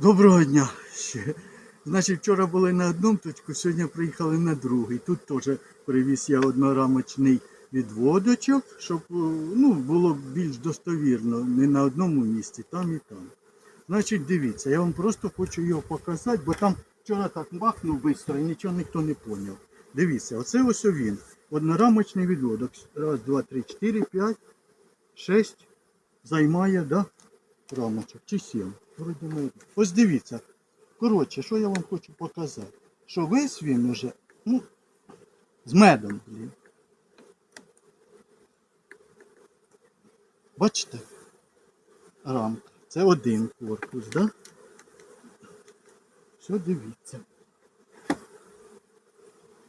Доброго дня ще. Значить, вчора були на одному точку, сьогодні приїхали на другий. Тут теж привіз я однорамочний відводочок, щоб е, ну, було більш достовірно, не на одному місці, там і там. Значить, дивіться, я вам просто хочу його показати, бо там вчора так махнув швидко і нічого ніхто не зрозумів. Дивіться, оце ось він. Однорамочний відводок. Раз, два, три, чотири, п'ять, шесть. Займає, да? рамочок чи сім. Вроді ми- Ось дивіться. Коротше, що я вам хочу показати? Що весь він уже, ну, з медом, блін. Бачите? Рамка. Це один корпус, да? Все, дивіться.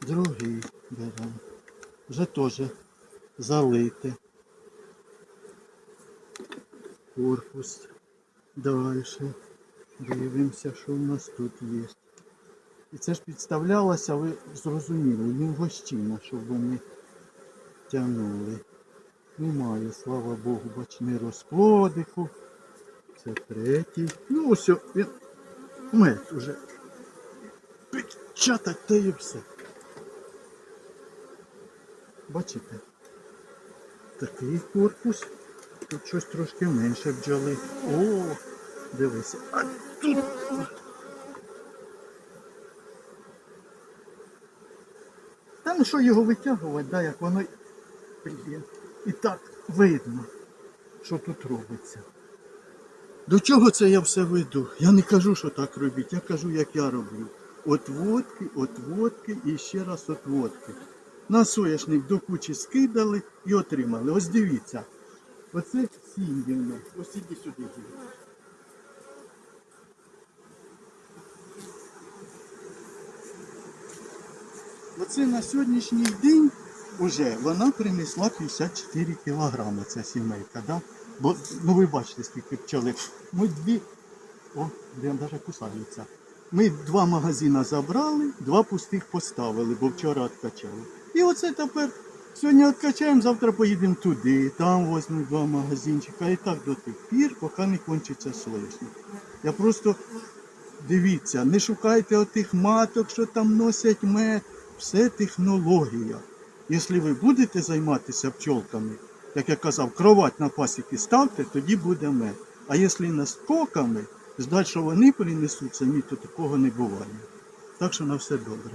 Другий беремо. Вже теж залите. Корпус. Далі. Дивимося, що в нас тут є. І це ж підставлялося, ви зрозуміли, не в гостіна, щоб вони тягнули. Немає, слава Богу, бач, не розплодику. Це третій. Ну ось він мед уже. Печатать та і все. Бачите? Такий корпус. Тут щось трошки менше бджоли. О, дивися. А тут. Та ну що його витягувати, да, як воно блін, і так видно, що тут робиться. До чого це я все веду? Я не кажу, що так робіть, я кажу, як я роблю. Отводки, отводки і ще раз отводки. На соняшник до кучі скидали і отримали. Ось дивіться. Оце сім'ївне. Ось іди сюди. Оце на сьогоднішній день уже вона принесла 54 кілограми, ця сімейка, да? Бо, ну ви бачите, скільки пчоли. Ми дві, о, де навіть кусаються. Ми два магазини забрали, два пустих поставили, бо вчора відкачали. І оце тепер сьогодні відкачаємо, завтра поїдемо туди, там візьмемо два магазинчика. І так до тих пір, поки не кончиться соняшник. Я просто Дивіться, не шукайте отих маток, що там носять мед. Все технологія. Якщо ви будете займатися пчолками, як я казав, кровать на пасіки ставте, тоді буде мед. А якщо наскоками, що вони принесуться, ні, то такого не буває. Так що на все добре.